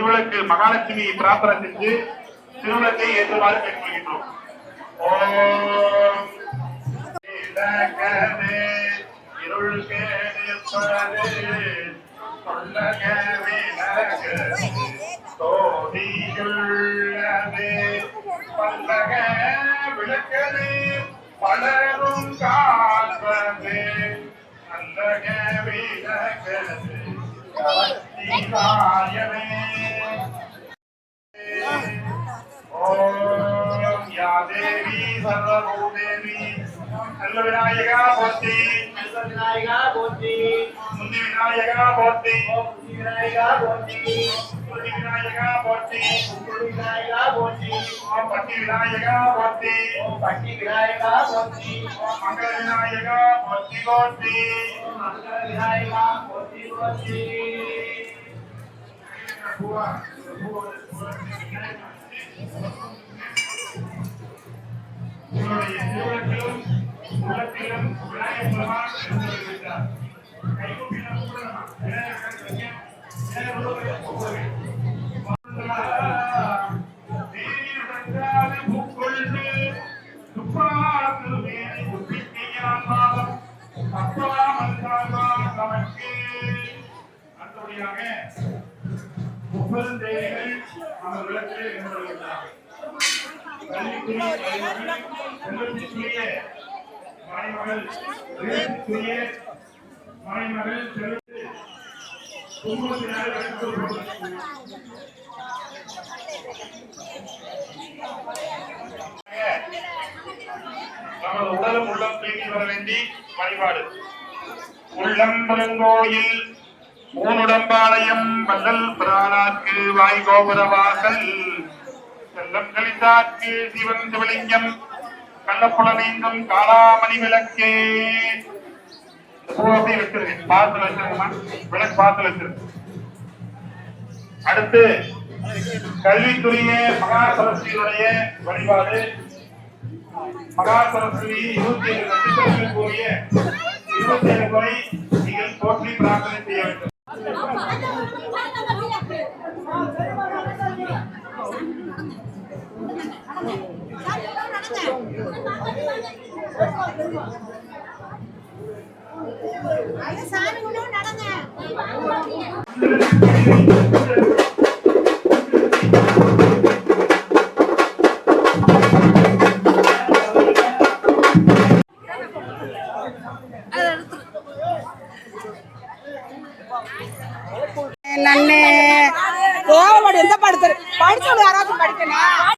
திருவிளக்கு மகாலட்சுமி பிரார்த்தனை செஞ்சு திருவிளக்கை ஏற்றுமாறு கேட்டுக்கொள்கின்றோம் ஓம் விளக்கமே இருள் கேடிப்பது சொல்லக தோதியுள்ளது பல்லக விளக்கது பலரும் காண்பது நல்லக விளக்கது వినాయక భూతి వినాయక భూతి ముందు వినాయక భూతి వినాయక భూతి పురుడి వినాయక భూతి పురుడి వినాయక భూతి ఓం పట్టి వినాయక భూతి ఓం పట్టి వినాయక భూతి ఓం మంగళ వినాయక భూతి భూతి మంగళ వినాయక భూతి భూతి ஓம் மங்கள விநாயகா போற்றி போற்றி ஓம் மங்கள விநாயகா போற்றி போற்றி பூவா உங்களுடைய திருவள்ளுவரும் உள்ளத்திலும் விநாயகர் பெருமான் எழுந்தருளியிருக்கிறார். கைகூப்பி நாம் கும்பிடலாமா? விநாயகர் கருணையா? விநாயகர் உருவத்தை மனைமகள், மனைமகள் நமது உடலும் உள்ளம் தூக்கி வர வேண்டி வழிபாடு. உள்ளம் பெருங்கோயில் ஊனுடம்பாளையம் வள்ளல் பிரானாக்கு வாய் கோபுர செல்லம் கழித்தாக்கு சிவன் சிவலிங்கம் கள்ளப்புலனைந்தும் காளாமணி விளக்கே. இந்த பூவை அப்படியே வச்சிருக்கேன் பார்த்து வச்சிருக்கமா விளக்கு பார்த்து வச்சிருக்கு அடுத்து கல்வித்துறைய மகா சரஸ்வதியுடைய வழிபாடு. மகா சரஸ்வதி இருபத்தி ஏழு நட்சத்திரங்கள் கூறிய இருபத்தி ஏழு முறை நீங்கள் போற்றி பிரார்த்தனை செய்ய வேண்டும். நன்னே. கோவப்படு எந்த படுத்து படிச்சவங்க யாராவது படிக்கணும்?